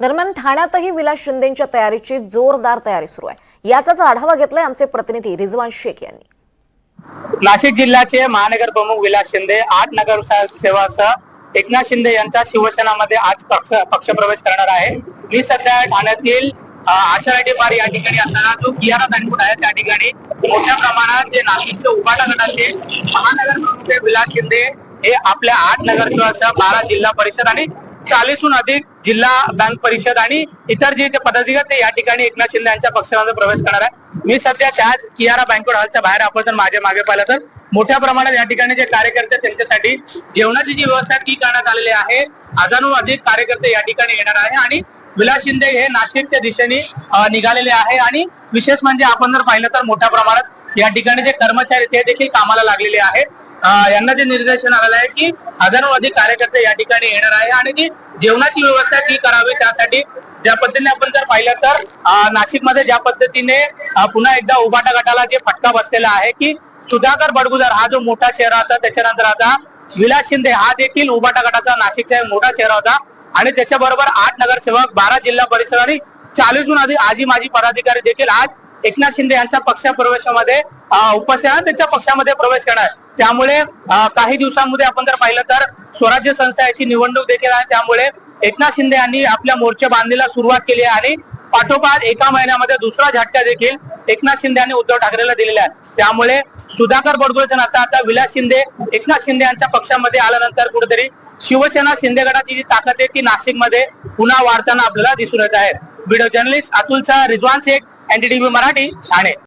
दरम्यान ठाण्यातही विलास शिंदेच्या तयारीची जोरदार तयारी सुरू आहे. याचाच आढावा घेतलाय आमचे प्रतिनिधी रिजवान शेख यांनी. नाशिक जिल्ह्याचे महानगर प्रमुख विलास शिंदे आठ नगर सेवासह एकनाथ शिंदे यांचा शिवसेनामध्ये आज पक्ष पक्षप्रवेश करणार आहे. मी सध्या ठाण्यातील अ, आषाढी पार या ठिकाणी असताना जो कियारा बँकूट आहे त्या ठिकाणी मोठ्या प्रमाणात जे नाशिकचे उबाटा गटाचे महानगर प्रमुख विलास शिंदे हे आपल्या आठ नगरसेवासह बारा जिल्हा परिषद आणि चाळीसहून अधिक जिल्हा बँक परिषद आणि इतर जे ते पदाधिकारी ते या ठिकाणी एकनाथ शिंदे यांच्या पक्षामध्ये प्रवेश करणार आहे मी सध्या त्याच कियारा बँक हॉलच्या बाहेर आपण जर माझ्या मागे पाहिलं तर मोठ्या प्रमाणात या ठिकाणी जे कार्यकर्ते त्यांच्यासाठी जेवणाची जी व्यवस्था ती करण्यात आलेली आहे. हजारो अधिक कार्यकर्ते या ठिकाणी येणार आहे आणि विलास शिंदे हे नाशिकच्या दिशेने निघालेले आहे आणि विशेष म्हणजे आपण जर पाहिलं तर मोठ्या प्रमाणात या ठिकाणी जे कर्मचारी ते देखील कामाला लागलेले आहेत. यांना जे निर्देशन आलेलं आहे की हजारो अधिक कार्यकर्ते या ठिकाणी येणार आहे आणि जी जेवणाची व्यवस्था ती करावी त्यासाठी ज्या पद्धतीने आपण जर पाहिलं तर नाशिकमध्ये ज्या पद्धतीने पुन्हा एकदा उभाटा गटाला जे फटका बसलेला आहे की सुधाकर बडगुजर हा जो मोठा चेहरा होता त्याच्यानंतर आता विलास शिंदे हा देखील उभाटा गटाचा नाशिकचा एक मोठा चेहरा होता. आणि त्याच्याबरोबर आठ नगरसेवक बारा जिल्हा परिषद आणि चाळीसहून अधिक आजी माजी पदाधिकारी देखील आज एकनाथ शिंदे यांच्या पक्षप्रवेशामध्ये उपस्थित आहे त्यांच्या पक्षामध्ये प्रवेश करणार त्यामुळे काही दिवसांमध्ये आपण जर पाहिलं तर स्वराज्य संस्था याची निवडणूक देखील आहे. त्यामुळे एकनाथ शिंदे यांनी आपल्या मोर्चा बांधणीला सुरुवात केली आहे आणि पाठोपाठ एका महिन्यामध्ये दुसरा झटका देखील एकनाथ शिंदे यांनी उद्धव ठाकरेला दिलेला आहे. त्यामुळे सुधाकर बडगुळचं नाता आता विलास शिंदे एकनाथ शिंदे यांच्या पक्षामध्ये आल्यानंतर कुठेतरी शिवसेना शिंदे गटाची जी ताकद आहे ती नाशिकमध्ये पुन्हा वाढताना आपल्याला दिसून येत आहे. Video journalist Atul Shah Rizwan Shaikh NDTV Marathi Thane.